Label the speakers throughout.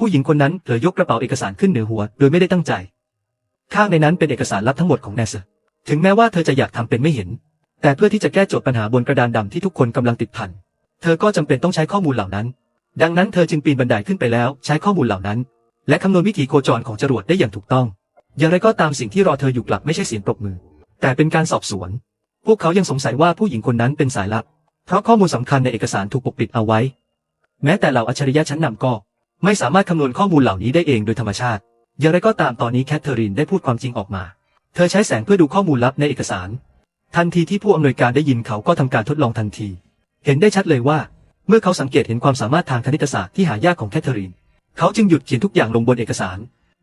Speaker 1: ผู้หญิงคนนั้นเผลอยกกระเป๋าเอกสารขึ้นเหนือหัว โดยไม่ได้ตั้งใจ ข้างในนั้นเป็นเอกสารลับทั้งหมดของแนสเซอร์ถึงแม้ว่าเธอจะอยากทำเป็นไม่เห็น แต่เพื่อที่จะแก้โจทย์ปัญหาบนกระดานดำที่ทุกคนกำลังติดพัน เธอก็จำเป็นต้องใช้ข้อมูลเหล่านั้น ดังนั้นเธอจึงปีนบันไดขึ้นไปแล้ว ใช้ข้อมูลเหล่านั้น และคำนวณวิถีโคจรของจรวดได้อย่างถูกต้อง อย่างไรก็ตามสิ่งที่รอเธออยู่กลับไม่ใช่เสียงปรบมือ แต่เป็นการสอบสวน พวกเขายังสงสัยว่าผู้หญิงคนนั้นเป็นสายลับ เพราะข้อมูลสำคัญในเอกสารถูกปกปิดเอาไว้ แม้แต่เหล่าอัจฉริยะชั้นนำก็ ไม่สามารถคำนวณข้อมูลเหล่านี้ได้เองโดยธรรมชาติ อย่างไรก็ตามตอนนี้แคทเธอรีนได้พูดความจริงออกมา เธอใช้แสงเพื่อดูข้อมูลลับในเอกสาร ทันทีที่ผู้อำนวยการได้ยินเขาก็ทำการทดลองทันที เห็นได้ชัดเลยว่า เมื่อเขาสังเกตเห็นความสามารถทางคณิตศาสตร์ที่หายากของแคทเธอรีน เขาจึงหยุดเขียนทุกอย่างลงบนเอกสาร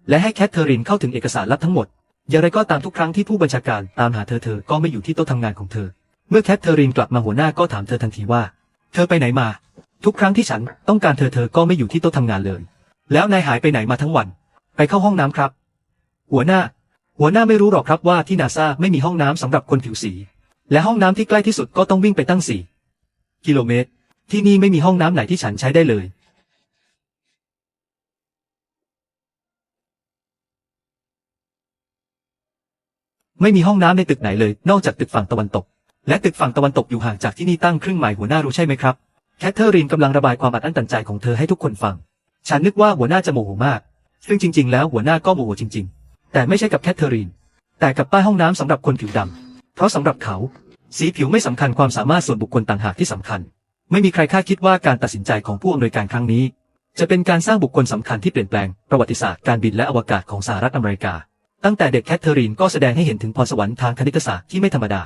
Speaker 1: และให้แคทเธอรีนเข้าถึงเอกสารลับทั้งหมด อย่างไรก็ตามทุกครั้งที่ผู้บัญชาการตามหาเธอเธอก็ไม่อยู่ที่โต๊ะทำงานของเธอ เมื่อแคทเธอรีนกลับมาหัวหน้าก็ถามเธอทันทีว่า เธอไปไหนมา ทุกครั้งที่ฉันต้องการเธอเธอก็ไม่อยู่ที่โต๊ะทำงานเลย แล้วนายหายไปไหนมาทั้งวัน ไปเข้าห้องน้ำครับ หัวหน้า หัวหน้าไม่รู้หรอกครับว่าที่นาซาไม่มีห้องน้ำสำหรับคนผิวสี และห้องน้ำที่ใกล้ที่สุดก็ต้องวิ่งไปตั้งสี่กิโลเมตร ที่นี่ไม่มีห้องน้ำไหนที่ฉันใช้ได้เลย ไม่มีห้องน้ำในตึกไหนเลย นอกจากตึกฝั่งตะวันตก และตึกฝั่งตะวันตกอยู่ห่างจากที่นี่ตั้งครึ่งไมล์หัวหน้ารู้ใช่ไหมครับ แคทเธอรีนกำลังระบายความอัดอั้นตันใจของเธอให้ทุกคนฟัง ฉันนึกว่าหัวหน้าจะโมโหมาก ซึ่งจริง ๆ แล้วหัวหน้าก็โมโหจริง ๆ แต่ไม่ใช่กับแคทเธอรีน แต่กับป้ายห้องน้ำสำหรับคนผิวดำ เพราะสำหรับเขา สีผิวไม่สำคัญความสามารถส่วนบุคคลต่างหากที่สำคัญ ไม่มีใครคาดคิดว่าการตัดสินใจของผู้อำนวยการครั้งนี้ จะเป็นการสร้างบุคคลสำคัญที่เปลี่ยนแปลงประวัติศาสตร์การบินและอวกาศของสหรัฐอเมริกา ตั้งแต่เด็กแคทเธอรีนก็แสดงให้เห็นถึงพรสวรรค์ทางคณิตศาสตร์ที่ไม่ธรรมดา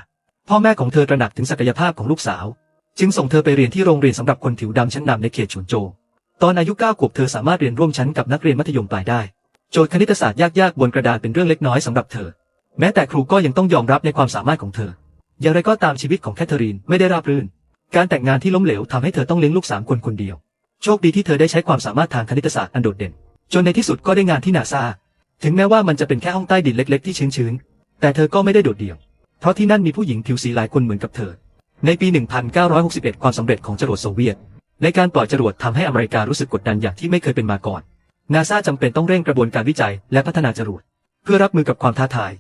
Speaker 1: พ่อแม่ของเธอตระหนักถึงศักยภาพของลูกสาว จึงส่งเธอไปเรียนที่โรงเรียนสำหรับคนผิวดำชั้นนำในเขตฉวนโจวตอนอายุ9ขวบเธอสามารถเรียนร่วมชั้นกับนักเรียนมัธยมปลายได้ โจทย์คณิตศาสตร์ยากๆบนกระดานเป็นเรื่องเล็กน้อยสำหรับเธอ แม้แต่ครูก็ยังต้องยอมรับในความสามารถของเธอ อย่างไรก็ตามชีวิตของแคทเธอรีนไม่ได้ราบรื่น การแต่งงานที่ล้มเหลวทำให้เธอต้องเลี้ยงลูกสามคนคนเดียว โชคดีที่เธอได้ใช้ความสามารถทางคณิตศาสตร์อันโดดเด่น จนในที่สุดก็ได้งานที่นาซาถึงแม้ว่ามันจะเป็นแค่ห้องใต้ดินเล็ก ๆ ที่ชื้นๆแต่เธอก็ไม่ได้โดดเดี่ยว เพราะที่นั่นมีผู้หญิงผิวสีหลายคนเหมือนกับเธอ ในปี 1961 ความสำเร็จของจรวดโซเวียต ในการปล่อยจรวดทำให้อเมริการู้สึกกดดันอย่างที่ไม่เคยเป็นมาก่อน นาซาจำเป็นต้องเร่งกระบวนการวิจัยและพัฒนาจรวด เพื่อรับมือกับความท้าทาย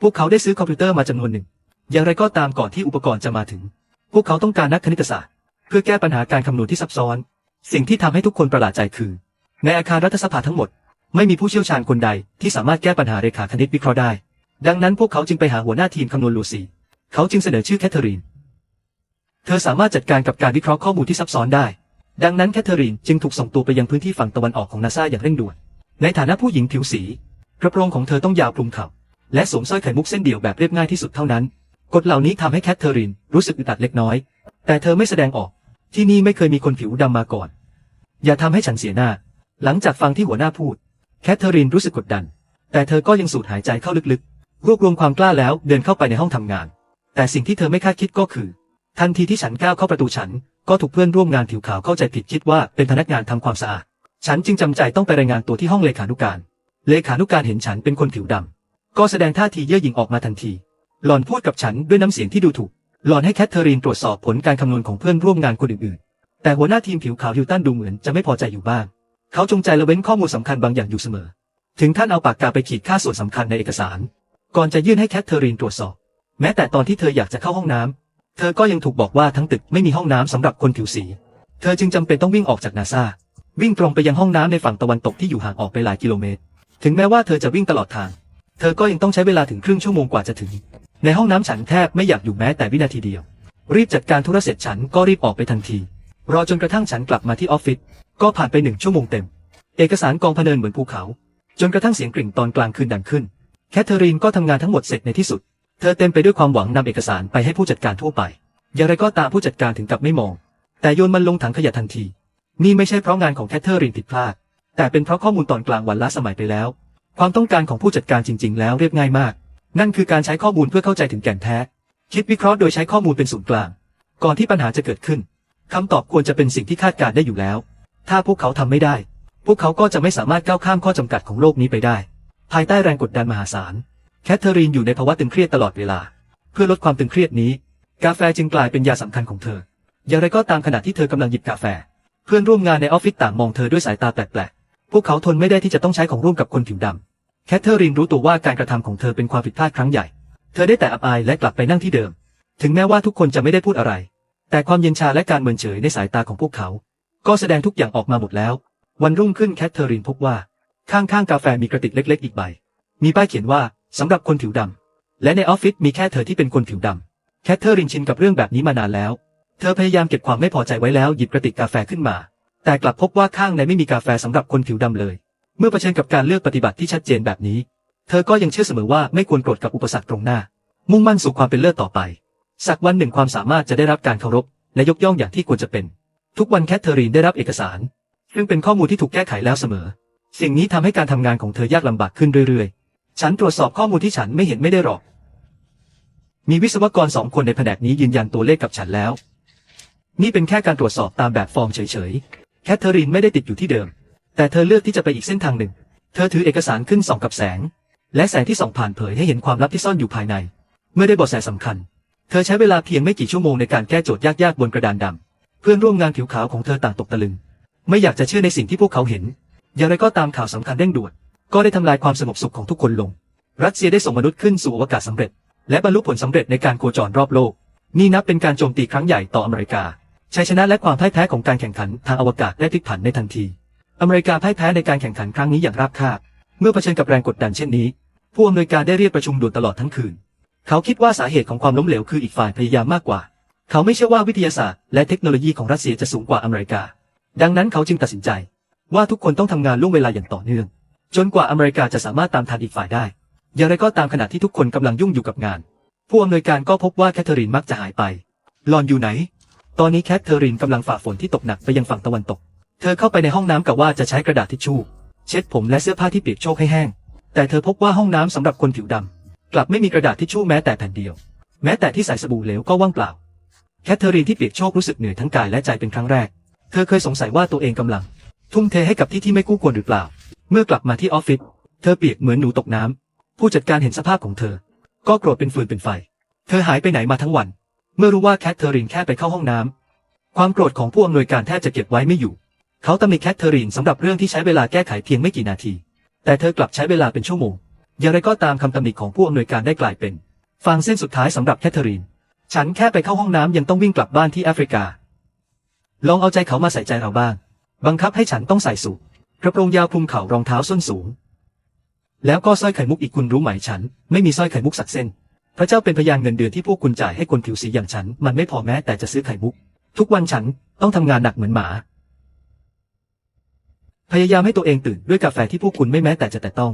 Speaker 1: พวกเขาได้ซื้อคอมพิวเตอร์มาจำนวนหนึ่ง อย่างไรก็ตามก่อนที่อุปกรณ์จะมาถึง พวกเขาต้องการนักคณิตศาสตร์ เพื่อแก้ปัญหาการคำนวณที่ซับซ้อน สิ่งที่ทำให้ทุกคนประหลาดใจคือ ในอาคารรัฐสภาทั้งหมด ไม่มีผู้เชี่ยวชาญคนใดที่สามารถแก้ปัญหาเรขาคณิตวิเคราะห์ได้ ดังนั้นพวกเขาจึงไปหาหัวหน้าทีมคำนวณลูซี เขาจึงเสนอชื่อแคทเธอรีน เธอสามารถจัดการกับการวิเคราะห์ข้อมูลที่ซับซ้อนได้ ดังนั้นแคทเธอรีนจึงถูกส่งตัวไปยังพื้นที่ฝั่งตะวันออกของนาซาอย่างเร่งด่วน ในฐานะผู้หญิงผิวสี กระโปรงของเธอต้องยาวคลุมเข่าและสวมสร้อยไข่มุกเส้นเดียวแบบเรียบง่ายที่สุดเท่านั้น กฎเหล่านี้ทำให้แคทเธอรีนรู้สึกอึดอัดเล็กน้อย แต่เธอไม่แสดงออก ที่นี่ไม่เคยมีคนผิวดำมาก่อน อย่าทำให้ฉันเสียหน้า หลังจากฟังที่หัวหน้าพูด แคทเธอรีนรู้สึกกดดัน แต่เธอก็ยังสูดหายใจเข้าลึกๆ รวบรวมความกล้าแล้วเดินเข้าไปในห้องทำงาน แต่สิ่งที่เธอไม่คาดคิดก็คือ ทันทีที่ฉันก้าวเข้าประตูฉัน ก็ถูกเพื่อนร่วมงานผิวขาวเข้าใจผิดคิดว่าเป็นพนักงานทำความสะอาด ฉันจึงจำใจต้องไปรายงานตัวที่ห้องเลขานุการ เลขานุการเห็นฉันเป็นคนผิวดำก็แสดงท่าทีเย่อหยิ่งออกมาทันที หล่อนพูดกับฉันด้วยน้ำเสียงที่ดูถูก หล่อนให้แคทเธอรีนตรวจสอบผลการคำนวณของเพื่อนร่วมงานคนอื่นๆ แต่หัวหน้าทีมผิวขาวฮิวตันดูเหมือนจะไม่พอใจอยู่บ้าง เขาจงใจละเว้นข้อมูลสำคัญบางอย่างอยู่เสมอ ถึงท่านเอาปากกาไปขีดค่าส่วนสำคัญในเอกสาร ก่อนจะยื่นให้แคทเธอรีนตรวจสอบ แม้แต่ตอนที่เธออยากจะเข้าห้องน้ำ เธอก็ยังถูกบอกว่าทั้งตึกไม่มีห้องน้ำสำหรับคนผิวสี เธอจึงจำเป็นต้องวิ่งออกจากนาซาวิ่งตรงไปยังห้องน้ำในฝั่งตะวันตกที่อยู่ห่างออกไปหลายกิโลเมตร ถึงแม้ว่าเธอจะวิ่งตลอดทาง เธอก็ยังต้องใช้เวลาถึงครึ่งชั่วโมงกว่าจะถึง ในห้องน้ำฉันแทบไม่อยากอยู่แม้แต่วินาทีเดียว รีบจัดการธุระเสร็จฉันก็รีบออกไปทันที รอจนกระทั่งฉันกลับมาที่ออฟฟิศ ก็ผ่านไปหนึ่งชั่วโมงเต็ม เอกสารกองพเนินเหมือนภูเขา จนกระทั่งเสียงกริ่งตอนกลางคืนดังขึ้น แคทเธอรีนก็ทำงานทั้งหมดเสร็จในที่สุด เธอเต็มไปด้วยความหวังนำเอกสารไปให้ผู้จัดการทั่วไป อย่างไรก็ตามผู้จัดการถึงกับไม่มอง แต่โยนมันลงถังขยะทันที นี่ไม่ใช่เพราะงานของแคทเธอรีนผิดพลาด แต่เป็นเพราะข้อมูลตอนกลางวันล้าสมัยไปแล้ว ความต้องการของผู้จัดการจริง ๆ แล้วเรียบง่ายมาก นั่นคือการใช้ข้อมูลเพื่อเข้าใจถึงแก่นแท้ คิดวิเคราะห์โดยใช้ข้อมูลเป็นศูนย์กลาง ก่อนที่ปัญหาจะเกิดขึ้นคำตอบควรจะเป็นสิ่งที่คาดการณ์ได้อยู่แล้ว ถ้าพวกเขาทำไม่ได้ พวกเขาก็จะไม่สามารถก้าวข้ามข้อจำกัดของโลกนี้ไปได้ ภายใต้แรงกดดันมหาศาล แคทเธอรีนอยู่ในภาวะตึงเครียดตลอดเวลา เพื่อลดความตึงเครียดนี้ กาแฟจึงกลายเป็นยาสำคัญของเธอ อย่างไรก็ตามขณะที่เธอกำลังหยิบกาแฟ เพื่อนร่วมงานในออฟฟิศต่างมองเธอด้วยสายตาแปลกๆ พวกเขาทนไม่ได้ที่จะต้องใช้ของร่วมกับคนผิวดำแคทเธอรีนรู้ตัวว่าการกระทำของเธอเป็นความผิดพลาดครั้งใหญ่ เธอได้แต่อับอายและกลับไปนั่งที่เดิม ถึงแม้ว่าทุกคนจะไม่ได้พูดอะไร แต่ความเย็นชาและการเมินเฉยในสายตาของพวกเขา ก็แสดงทุกอย่างออกมาหมดแล้ว วันรุ่งขึ้นแคทเธอรีนพบว่า ข้างๆกาแฟมีกระติกเล็ก ๆ อีกใบ มีป้ายเขียนว่า สำหรับคนผิวดำ และในออฟฟิศมีแค่เธอที่เป็นคนผิวดำ แคทเธอรีนชินกับเรื่องแบบนี้มานานแล้ว เธอพยายามเก็บความไม่พอใจไว้แล้วหยิบกระติกกาแฟขึ้นมา แต่กลับพบว่าข้างในไม่มีกาแฟสำหรับคนผิวดำเลย เมื่อเผชิญกับการเลือกปฏิบัติที่ชัดเจนแบบนี้ เธอก็ยังเชื่อเสมอว่าไม่ควรโกรธกับอุปสรรคตรงหน้า มุ่งมั่นสู่ความเป็นเลิศต่อไป สักวันหนึ่งความสามารถจะได้รับการเคารพ และยกย่องอย่างที่ควรจะเป็น ทุกวันแคทเธอรีนได้รับเอกสารซึ่งเป็นข้อมูลที่ถูกแก้ไขแล้วเสมอ สิ่งนี้ทำให้การทำงานของเธอยากลำบากขึ้นเรื่อยๆ ฉันตรวจสอบข้อมูลที่ฉันไม่เห็นไม่ได้หรอก มีวิศวกรสองคนในแผนกนี้ยืนยันตัวเลขกับฉันแล้ว นี่เป็นแค่การตรวจสอบตามแบบฟอร์มเฉยๆ แคทเธอรีนไม่ได้ติดอยู่ที่เดิม แต่เธอเลือกที่จะไปอีกเส้นทางหนึ่ง เธอถือเอกสารขึ้นส่องกับแสง และแสงที่ส่องผ่านเผยให้เห็นความลับที่ซ่อนอยู่ภายใน เมื่อได้เบาะแสสำคัญ เธอใช้เวลาเพียงไม่กี่ชั่วโมงในการแก้โจทย์ยากๆบนกระดานดำเพื่อนร่วมงานผิวขาวของเธอต่างตกตะลึง ไม่อยากจะเชื่อในสิ่งที่พวกเขาเห็น อย่างไรก็ตามข่าวสำคัญเร่งด่วน ก็ได้ทำลายความสงบสุขของทุกคนลง รัสเซียได้ส่งมนุษย์ขึ้นสู่อวกาศสำเร็จ และบรรลุผลสำเร็จในการโคจรรอบโลก นี่นับเป็นการโจมตีครั้งใหญ่ต่ออเมริกาชัยชนะและความพ่ายแพ้ของการแข่งขันทางอวกาศได้พลิกผันในทันที อเมริกาพ่ายแพ้ในการแข่งขันครั้งนี้อย่างราบคาบ เมื่อเผชิญกับแรงกดดันเช่นนี้ ผู้อำนวยการได้เรียกประชุมด่วนตลอดทั้งคืน เขาคิดว่าสาเหตุของความล้มเหลวคืออีกฝ่ายพยายามมากกว่า เขาไม่เชื่อว่าวิทยาศาสตร์และเทคโนโลยีของรัสเซียจะสูงกว่าอเมริกา ดังนั้นเขาจึงตัดสินใจ ว่าทุกคนต้องทำงานล่วงเวลาอย่างต่อเนื่อง จนกว่าอเมริกาจะสามารถตามทันอีกฝ่ายได้ อย่างไรก็ตามขณะที่ทุกคนกำลังยุ่งอยู่กับงาน ผู้อำนวยการก็พบว่าแคทเธอรีนมักจะหายไป หลอนอยู่ไหน ตอนนี้แคทเธอรีนกำลังฝ่าฝนที่ตกหนักไปยังฝั่งตะวันตก เธอเข้าไปในห้องน้ำกับว่าจะใช้กระดาษทิชชู่ เช็ดผมและเสื้อผ้าที่เปียกโชกให้แห้ง แต่เธอพบว่าห้องน้ำสำหรับคนผิวดำกลับไม่มีกระดาษทิชชู่แม้แต่แผ่นเดียว แม้แต่ที่ใส่สบู่เหลวก็ว่างเปล่า แคทเธอรีนที่เปียกโชกรู้สึกเหนื่อยทั้งกายและใจเป็นครั้งแรก เธอเคยสงสัยว่าตัวเองกำลัง ทุ่มเทให้กับที่ที่ไม่คู่ควรหรือเปล่า เมื่อกลับมาที่ออฟฟิศเธอเปียกเหมือนหนูตกน้ำผู้จัดการเห็นสภาพของเธอ ก็โกรธเป็นฟืนเป็นไฟ เธอหายไปไหนมาทั้งวัน เมื่อรู้ว่าแคทเธอรีนแค่ไปเข้าห้องน้ำความโกรธของผู้อำนวยการแทบจะเก็บไว้ไม่อยู่ เขาตำหนิแคทเธอรีนสำหรับเรื่องที่ใช้เวลาแก้ไขเพียงไม่กี่นาที แต่เธอกลับใช้เวลาเป็นชั่วโมง อย่างไรก็ตามคำตำหนิของผู้อำนวยการได้กลายเป็นฟางเส้นสุดท้ายสำหรับแคทเธอรีน ฉันแค่ไปเข้าห้องน้ำยังต้องวิ่งกลับบ้านที่แอฟริกา ลองเอาใจเขามาใส่ใจเราบ้าง บังคับให้ฉันต้องใส่สูท กระโปรงยาวคลุมเข่ารองเท้าส้นสูง แล้วก็สร้อยไข่มุกอีกคุณรู้ไหมฉัน ไม่มีสร้อยไข่มุกสักเส้น พระเจ้าเป็นพยานเงินเดือนที่พวกคุณจ่ายให้คนผิวสีอย่างฉัน มันไม่พอแม้แต่จะซื้อไข่มุก ทุกวันฉันต้องทำงานหนักเหมือนหมา พยายามให้ตัวเองตื่นด้วยกาแฟที่พวกคุณไม่แม้แต่จะแตะต้อง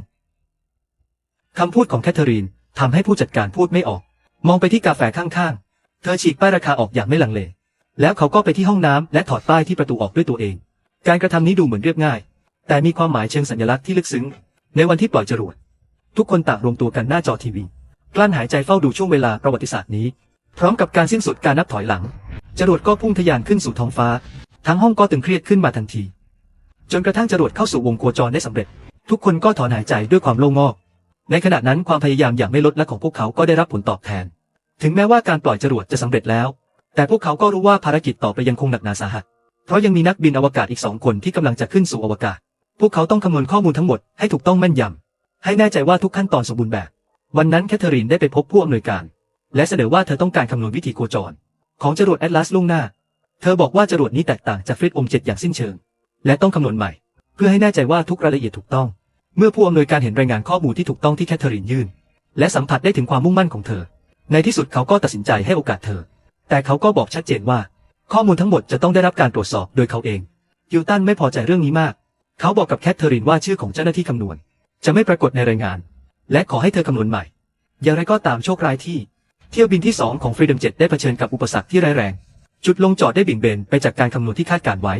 Speaker 1: คำพูดของแคทเธอรีนทำให้ผู้จัดการพูดไม่ออก มองไปที่กาแฟข้างๆ เธอฉีกป้ายราคาออกอย่างไม่ลังเล แล้วเขาก็ไปที่ห้องน้ำและถอดป้ายที่ประตูออกด้วยตัวเอง การกระทำนี้ดูเหมือนเรียบง่าย แต่มีความหมายเชิงสัญลักษณ์ที่ลึกซึ้ง ในวันที่ปล่อยจรวด ทุกคนต่างรวมตัวกันหน้าจอทีวี กลั้นหายใจเฝ้าดูช่วงเวลาประวัติศาสตร์นี้ พร้อมกับการสิ้นสุดการนับถอยหลัง จรวดก็พุ่งทะยานขึ้นสู่ท้องฟ้า ทั้งห้องก็ตึงเครียดขึ้นมาทันที จนกระทั่งจรวดเข้าสู่วงโคจรได้สำเร็จ ทุกคนก็ถอนหายใจด้วยความโล่งอก ในขณะนั้นความพยายามอย่างไม่ลดละของพวกเขาก็ได้รับผลตอบแทน ถึงแม้ว่าการปล่อยจรวดจะสำเร็จแล้ว แต่พวกเขาก็รู้ว่าภารกิจต่อไปยังคงหนักหนาสาหัส เพราะยังมีนักบินอวกาศอีกสองคนที่กำลังจะขึ้นสู่อวกาศ พวกเขาต้องคำนวณข้อมูลทั้งหมดให้ถูกต้องแม่นยำ ให้แน่ใจว่าทุกขั้นตอนสมบูรณ์แบบ วันนั้นแคทเธอรีนได้ไปพบผู้อำนวยการ และเสนอว่าเธอต้องการคำนวณวิธีโคจร ของจรวดแอตลาสล่วงหน้า เธอบอกว่าจรวดนี้แตกต่างจากฟริตอมเจ็ดอย่างสิ้นเชิง และต้องคำนวณใหม่ เพื่อให้แน่ใจว่าทุกรายละเอียดถูกต้อง เมื่อผู้อำนวยการเห็นรายงานข้อมูลที่ถูกต้องที่แคทเธอรีนยื่น และสัมผัสได้ถึงความมุ่งมั่นของเธอ ในที่สุดเขาก็ตัดสินใจให้โอกาสเธอ แต่เขาก็บอกชัดเจนว่า ข้อมูลทั้งหมดจะต้องได้รับการตรวจสอบโดยเขาเองฮิวตันไม่พอใจเรื่องนี้มาก เขาบอกกับแคทเธอรีนว่าชื่อของเจ้าหน้าที่คำนวณ จะไม่ปรากฏในรายงาน และขอให้เธอคำนวณใหม่ อย่างไรก็ตามโชคร้ายที่ เที่ยวบินที่ 2 ของ Freedom 7 ได้เผชิญกับอุปสรรคที่ร้ายแรง จุดลงจอดได้บิ่งเบนไปจากการคำนวณที่คาดการไว้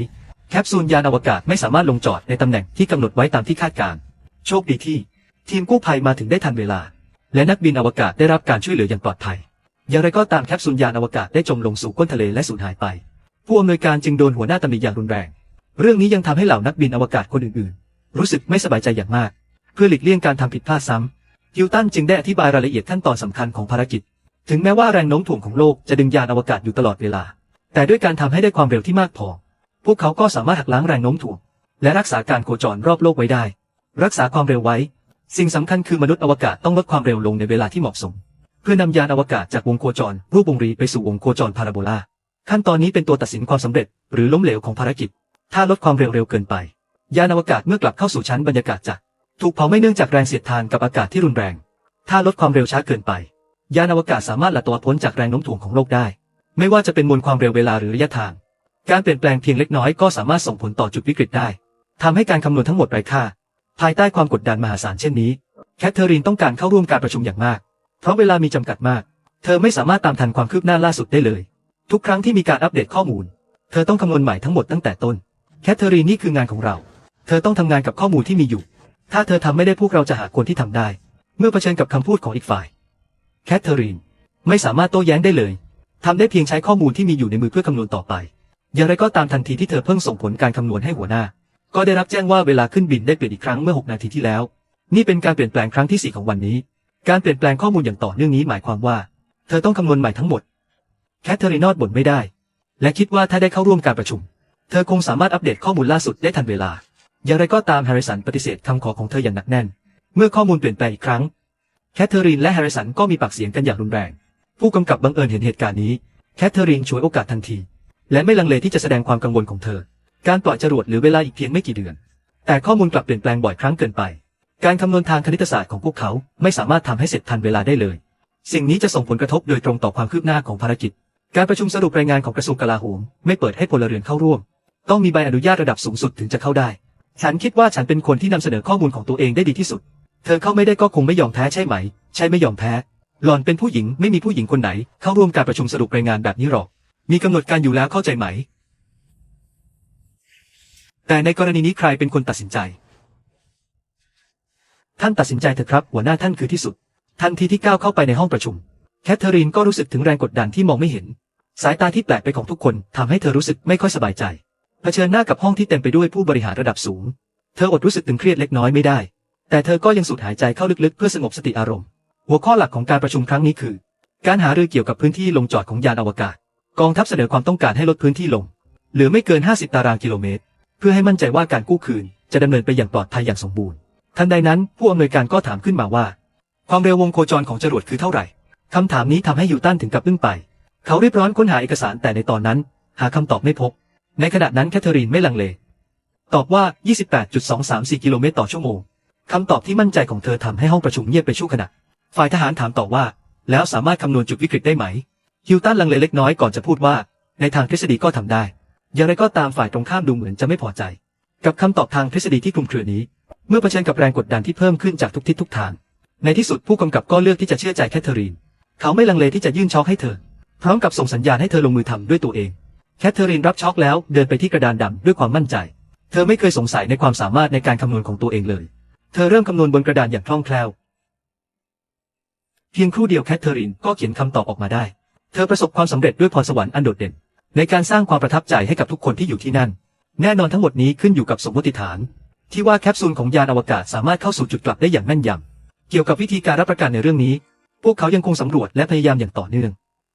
Speaker 1: แคปซูลยานอวกาศไม่สามารถลงจอดในตำแหน่งที่กำหนดไว้ตามที่คาดการโชคดีที่ ทีมกู้ภัยมาถึงได้ทันเวลา และนักบินอวกาศได้รับการช่วยเหลืออย่างปลอดภัย อย่างไรก็ตามแคปซูลยานอวกาศได้จมลงสู่ก้นทะเลและสูญหายไป ผู้อำนวยการจึงโดนหัวหน้าตำหนิอย่างรุนแรง เรื่องนี้ยังทำให้เหล่านักบินอวกาศคนอื่นๆ รู้สึกไม่สบายใจอย่างมาก เพื่อหลีกเลี่ยงการทำผิดพลาดซ้ำฮิวตันจึงได้อธิบายรายละเอียดขั้นตอนสำคัญของภารกิจ ถึงแม้ว่าแรงโน้มถ่วงของโลกจะดึงยานอวกาศอยู่ตลอดเวลา แต่ด้วยการทำให้ได้ความเร็วที่มากพอ พวกเขาก็สามารถหักล้างแรงโน้มถ่วง และรักษาการโคจรรอบโลกไว้ได้ รักษาความเร็วไว้ สิ่งสำคัญคือมนุษย์อวกาศต้องลดความเร็วลงในเวลาที่เหมาะสม เพื่อนำยานอวกาศจากวงโคจร รูปวงรีไปสู่วงโคจรพาราโบลาขั้นตอนนี้เป็นตัวตัดสินความสำเร็จ หรือล้มเหลวของภารกิจ ถ้าลดความเร็วเร็วเกินไป ยานอวกาศเมื่อกลับเข้าสู่ชั้นบรรยากาศจะถูกเผาไหม้เนื่องจากแรงเสียดทานกับอากาศที่รุนแรง ถ้าลดความเร็วช้าเกินไป ยานอวกาศสามารถละตัวพ้นจากแรงโน้มถ่วงของโลกได้ ไม่ว่าจะเป็นมวลความเร็วเวลาหรือระยะทาง การเปลี่ยนแปลงเพียงเล็กน้อยก็สามารถส่งผลต่อจุดวิกฤตได้ทำให้การคำนวณทั้งหมดไร้ค่า ภายใต้ความกดดันมหาศาลเช่นนี้ แคทเธอรีนต้องการเข้าร่วมการประชุมอย่างมาก เพราะเวลามีจำกัดมาก เธอไม่สามารถตามทันความคืบหน้าล่าสุดได้เลย ทุกครั้งที่มีการอัปเดตข้อมูล เธอต้องคำนวณใหม่ทั้งหมดตั้งแต่ต้น แคทเธอรีนนี่คืองานของเรา เธอต้องทำงานกับข้อมูลที่มีอยู่ ถ้าเธอทำไม่ได้พวกเราจะหาคนที่ทำได้ เมื่อเผชิญกับคำพูดของอีกฝ่าย แคทเธอรีนไม่สามารถโต้แย้งได้เลยทำได้เพียงใช้ข้อมูลที่มีอยู่ในมือเพื่อคำนวณต่อไป อย่างไรก็ตามทันทีที่เธอเพิ่งส่งผลการคำนวณให้หัวหน้า ก็ได้รับแจ้งว่าเวลาขึ้นบินได้เปลี่ยนอีกครั้งเมื่อ 6 นาทีที่แล้ว นี่เป็นการเปลี่ยนแปลงครั้งที่ 4 ของวันนี้ การเปลี่ยนแปลงข้อมูลอย่างต่อเนื่องนี้หมายความว่า เธอต้องคำนวณใหม่ทั้งหมด แคทเธอรีนอดบ่นไม่ได้ และคิดว่าถ้าได้เข้าร่วมการประชุม เธอคงสามารถอัปเดตข้อมูลล่าสุดได้ทันเวลา อย่างไรก็ตามแฮร์ริสันปฏิเสธคำขอของเธออย่างหนักแน่น เมื่อข้อมูลเปลี่ยนแปลงอีกครั้ง แคทเธอรีนและแฮร์ริสันก็มีปากเสียงกันอย่างรุนแรง ผู้กำกับบังเอิญเห็นเหตุการณ์นี้ แคทเธอรีนฉวยโอกาสทันที และไม่ลังเลที่จะแสดงความกังวลของเธอ การปล่อยจรวดหรือเวลาอีกเพียงไม่กี่เดือน แต่ข้อมูลกลับเปลี่ยนแปลงบ่อยครั้งเกินไป การคำนวณทางคณิตศาสตร์ของพวกเขาไม่สามารถทำให้เสร็จทันเวลาได้เลย สิ่งนี้จะส่งผลกระทบโดยตรงต่อความคืบหน้าของภารกิจ การประชุมสรุปรายงานของกระทรวงกลาโหมไม่เปิดให้พลเรือนเข้าร่วม ต้องมีใบอนุญาตระดับสูงสุดถึงจะเข้าได้ ฉันคิดว่าฉันเป็นคนที่นำเสนอข้อมูลของตัวเองได้ดีที่สุด เธอเข้าไม่ได้ก็คงไม่ยอมแพ้ใช่ไหม ใช่ไม่ยอมแพ้ หล่อนเป็นผู้หญิงไม่มีผู้หญิงคนไหน เข้าร่วมการประชุมสรุปรายงานแบบนี้หรอก มีกำหนดการอยู่แล้วเข้าใจไหม แต่ในกรณีนี้ใครเป็นคนตัดสินใจ ท่านตัดสินใจเถอะครับ หัวหน้าท่านคือที่สุด ทันทีที่ก้าวเข้าไปในห้องประชุม แคทเธอรีนก็รู้สึกถึงแรงกดดันที่มองไม่เห็น สายตาที่แปลกไปของทุกคนทำให้เธอรู้สึกไม่ค่อยสบายใจ เผชิญหน้ากับห้องที่เต็มไปด้วยผู้บริหารระดับสูง เธออดรู้สึกตึงเครียดเล็กน้อยไม่ได้ แต่เธอก็ยังสูดหายใจเข้าลึกๆ เพื่อสงบสติอารมณ์ หัวข้อหลักของการประชุมครั้งนี้คือ การหารือเกี่ยวกับพื้นที่ลงจอดของยานอวกาศ กองทัพเสนอความต้องการให้ลดพื้นที่ลง เหลือไม่เกิน 50 ตารางกิโลเมตร เพื่อให้มั่นใจว่าการกู้คืน จะดำเนินไปอย่างปลอดภัยอย่างสมบูรณ์ ทันใดนั้นผู้อำนวยการก็ถามขึ้นมาว่า ความเร็ววงโคจรของจรวดคือเท่าไหร่คำถามนี้ทำให้ยูตันถึงกับอึ้งไป เขารีบร้อนค้นหาเอกสารแต่ในตอนนั้น หาคำตอบไม่พบ ในขณะนั้นแคทเธอรีนไม่ลังเล ตอบว่า 28.234 กิโลเมตรต่อชั่วโมงคำตอบที่มั่นใจของเธอทำให้ห้องประชุมเงียบไปชั่วขณะ ฝ่ายทหารถามต่อว่า แล้วสามารถคำนวณจุดวิกฤตได้ไหม ฮิวตันลังเลเล็กน้อยก่อนจะพูดว่า ในทางทฤษฎีก็ทำได้ อย่างไรก็ตามฝ่ายตรงข้ามดูเหมือนจะไม่พอใจ กับคำตอบทางทฤษฎีที่คลุมเครือนี้ เมื่อเผชิญกับแรงกดดันที่เพิ่มขึ้นจากทุกทิศทุกทาง ในที่สุดผู้กำกับก็เลือกที่จะเชื่อใจแคทเธอรีน เขาไม่ลังเลที่จะยื่นช็อคให้เธอ พร้อมกับส่งสัญญาณให้เธอลงมือทำด้วยตัวเอง แคทเธอรีนรับช็อคแล้วเดินไปที่กระดานดำด้วยความมั่นใจ เธอไม่เคยสงสัยในความสามารถในการคำนวณของตัวเองเลย เธอเริ่มคำนวณบนกระดานอย่างคล่องแคล่ว เพียงครู่เดียวแคทเธอรีนก็เขียนคำตอบออกมาได้ เธอประสบความสำเร็จด้วยพรสวรรค์อันโดดเด่น ในการสร้างความประทับใจให้กับทุกคนที่อยู่ที่นั่น แน่นอนทั้งหมดนี้ขึ้นอยู่กับสมมติฐาน ที่ว่าแคปซูลของยานอวกาศสามารถเข้าสู่จุดกลับได้อย่างแม่นยำเกี่ยวกับวิธีการรับประกันในเรื่องนี้ พวกเขายังคงสำรวจและพยายามอย่างต่อเนื่อง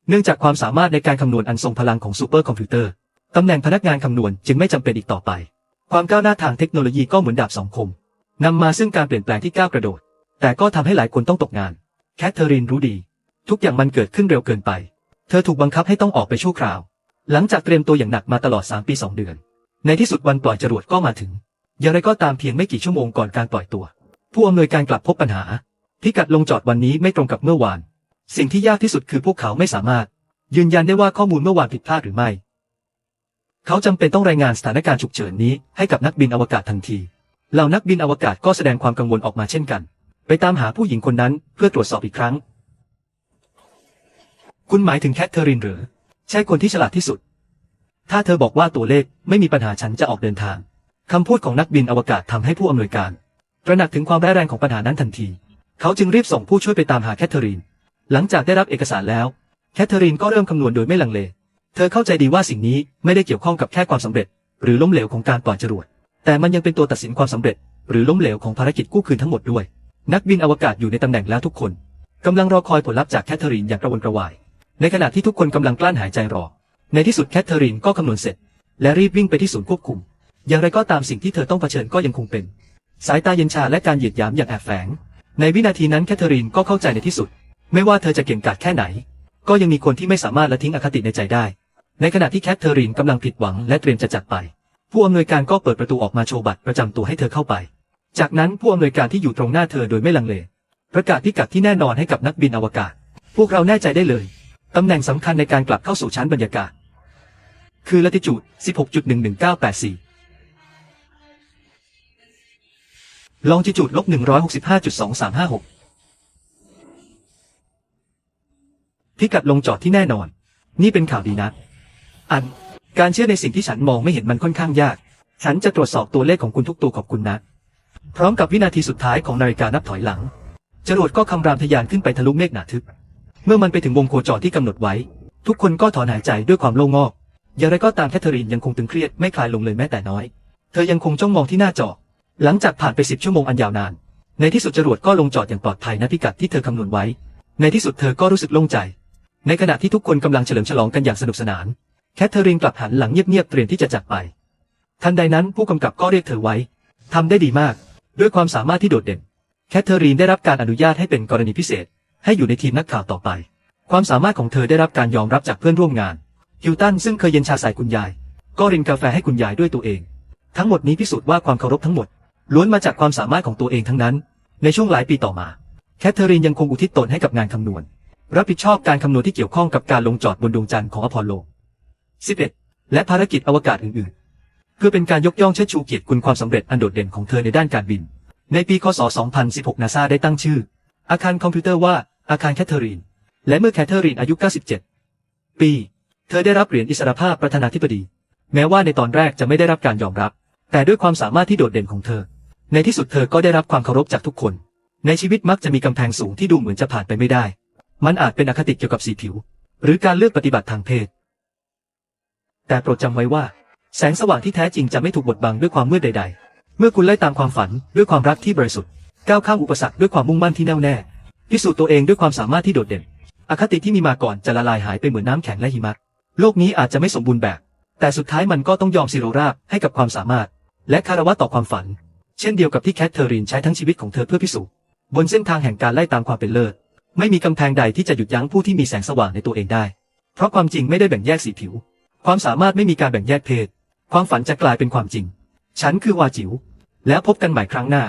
Speaker 1: เนื่องจากความสามารถในการคำนวณอันทรงพลังของซูเปอร์คอมพิวเตอร์ตำแหน่งพนักงานคำนวณจึงไม่จำเป็นอีกต่อไป ความก้าวหน้าทางเทคโนโลยีก็เหมือนดาบสองคมนำมาซึ่งการเปลี่ยนแปลงที่ก้าวกระโดด แต่ก็ทำให้หลายคนต้องตกงาน แคทเธอรีนรู้ดี ทุกอย่างมันเกิดขึ้นเร็วเกินไป เธอถูกบังคับให้ต้องออกไปชั่วคราว หลังจากเตรียมตัวอย่างหนักมาตลอด 3 ปี 2 เดือน ในที่สุดวันปล่อยจรวดก็มาถึง อย่างไรก็ตามเพียงไม่กี่ชั่วโมงก่อนการปล่อยตัว ผู้อำนวยการกลับพบปัญหา พิกัดลงจอดวันนี้ไม่ตรงกับเมื่อวาน สิ่งที่ยากที่สุดคือพวกเขาไม่สามารถ ยืนยันได้ว่าข้อมูลเมื่อวานผิดพลาดหรือไม่ เขาจำเป็นต้องรายงานสถานการณ์ฉุกเฉินนี้ให้กับนักบินอวกาศทันที เหล่านักบินอวกาศก็แสดงความกังวลออกมาเช่นกัน ไปตามหาผู้หญิงคนนั้นเพื่อตรวจสอบอีกครั้ง คุณหมายถึงแคทเธอรีนหรือ ใช่คนที่ฉลาดที่สุด ถ้าเธอบอกว่าตัวเลขไม่มีปัญหาฉันจะออกเดินทางคำพูดของนักบินอวกาศทำให้ผู้อำนวยการ ตระหนักถึงความร้ายแรงของปัญหานั้นทันที เขาจึงรีบส่งผู้ช่วยไปตามหาแคทเธอรีน หลังจากได้รับเอกสารแล้ว แคทเธอรีนก็เริ่มคำนวณโดยไม่ลังเล เธอเข้าใจดีว่าสิ่งนี้ไม่ได้เกี่ยวข้องกับแค่ความสำเร็จ หรือล้มเหลวของการปล่อยจรวด แต่มันยังเป็นตัวตัดสินความสำเร็จ หรือล้มเหลวของภารกิจกู้คืนทั้งหมดด้วย นักบินอวกาศอยู่ในตำแหน่งแล้วทุกคนกำลังรอคอยผลลัพธ์จากแคทเธอรีนอย่างกระวนกระวาย ในขณะที่ทุกคนกำลังกลั้นหายใจรอ ในที่สุดแคทเธอรีนก็คำนวณเสร็จ และรีบวิ่งไปที่ศูนย์ควบคุม อย่างไรก็ตามสิ่งที่เธอต้องเผชิญก็ยังคงเป็น สายตาเย็นชาและการเหยียดหยามอย่างแอบแฝง ในวินาทีนั้นแคทเธอรีนก็เข้าใจในที่สุด ไม่ว่าเธอจะเก่งกาจแค่ไหน ก็ยังมีคนที่ไม่สามารถละทิ้งอคติในใจได้ ในขณะที่แคทเธอรีนกำลังผิดหวังและเตรียมจะจากไป ผู้อำนวยการก็เปิดประตูออกมาโชว์บัตรประจำตัวให้เธอเข้าไป จากนั้นผู้อำนวยการที่อยู่ตรงหน้าเธอโดยไม่ลังเล ประกาศพิกัดที่แน่นอนให้กับนักบินอวกาศ พวกเราแน่ใจได้เลยตำแหน่งสำคัญในการกลับเข้าสู่ชั้นบรรยากาศ คือ latitude 16.11984 longitude ลบ165.2356 พิกัดลงจอดที่แน่นอน นี่เป็นข่าวดีนะ อัน การเชื่อในสิ่งที่ฉันมองไม่เห็นมันค่อนข้างยาก ฉันจะตรวจสอบตัวเลขของคุณทุกตัวขอบคุณนะ พร้อมกับวินาทีสุดท้ายของนาฬิกานับถอยหลัง จรวดก็คำรามทะยานขึ้นไปทะลุเมฆหนาทึบ เมื่อมันไปถึงวงโคจรที่กำหนดไว้ ทุกคนก็ถอนหายใจด้วยความโล่งอกอย่างไรก็ตามแคทเธอรีนยังคงตึงเครียดไม่คลายลงเลยแม้แต่น้อย เธอยังคงจ้องมองที่หน้าจอ หลังจากผ่านไปสิบชั่วโมงอันยาวนาน ในที่สุดจรวดก็ลงจอดอย่างปลอดภัยณพิกัดที่เธอคำนวณไว้ ในที่สุดเธอก็รู้สึกโล่งใจ ในขณะที่ทุกคนกำลังเฉลิมฉลองกันอย่างสนุกสนาน แคทเธอรีนกลับหันหลังเงียบๆเตรียมที่จะจากไป ทันใดนั้นผู้กำกับก็เรียกเธอไว้ทำได้ดีมาก ด้วยความสามารถที่โดดเด่น แคทเธอรีนได้รับการอนุญาตให้เป็นกรณีพิเศษ ให้อยู่ในทีมนักข่าวต่อไป ความสามารถของเธอได้รับการยอมรับจากเพื่อนร่วมงานฮิวตันซึ่งเคยเย็นชาใส่คุณยาย ก็รินกาแฟให้คุณยายด้วยตัวเอง ทั้งหมดนี้พิสูจน์ว่าความเคารพทั้งหมด ล้วนมาจากความสามารถของตัวเองทั้งนั้น ในช่วงหลายปีต่อมา แคทเธอรีนยังคงอุทิศตนให้กับงานคำนวณ รับผิดชอบการคำนวณที่เกี่ยวข้องกับการลงจอดบนดวงจันทร์ของอพอลโล 11 และภารกิจอวกาศอื่นๆ เพื่อเป็นการยกย่องเชิดชูเกียรติคุณความสำเร็จอันโดดเด่นของเธอในด้านการบิน ในปี คศ 2016 นาซาได้ตั้งชื่อ อาคารคอมพิวเตอร์ว่าอาคารแคทเธอรีน และเมื่อแคทเธอรีนอายุ 97 ปี เธอได้รับเหรียญอิสรภาพประธานาธิบดี แม้ว่าในตอนแรกจะไม่ได้รับการยอมรับ แต่ด้วยความสามารถที่โดดเด่นของเธอ ในที่สุดเธอก็ได้รับความเคารพจากทุกคน ในชีวิตมักจะมีกำแพงสูงที่ดูเหมือนจะผ่านไปไม่ได้ มันอาจเป็นอคติเกี่ยวกับสีผิว หรือการเลือกปฏิบัติทางเพศ แต่โปรดจำไว้ว่า แสงสว่างที่แท้จริงจะไม่ถูกบดบังด้วยความมืดใด ๆ เมื่อคุณไล่ตามความฝันด้วยความรักที่บริสุทธิ์ก้าวข้ามอุปสรรคด้วยความมุ่งมั่นที่แน่วแน่พิสูจน์ตัวเองด้วยความสามารถที่โดดเด่น อคติที่มีมาก่อนจะละลายหายไปเหมือนน้ำแข็งและหิมะโลกนี้อาจจะไม่สมบูรณ์แบบ แต่สุดท้ายมันก็ต้องยอมสิโรราบให้กับความสามารถ และคารวะต่อความฝัน เช่นเดียวกับที่แคทเธอรีนใช้ทั้งชีวิตของเธอเพื่อพิสูจน์บนเส้นทางแห่งการไล่ตามความเป็นเลิศ ไม่มีกำแพงใดที่จะหยุดยั้งผู้ที่มีแสงสว่างในตัวเองได้ เพราะความจริงไม่ได้แบ่งแยกสีผิว ความสามารถไม่มีการแบ่งแยกเพศ ความฝันจะกลายเป็นความจริง ฉันคือวาจิว แล้วพบกันใหม่ครั้งหน้า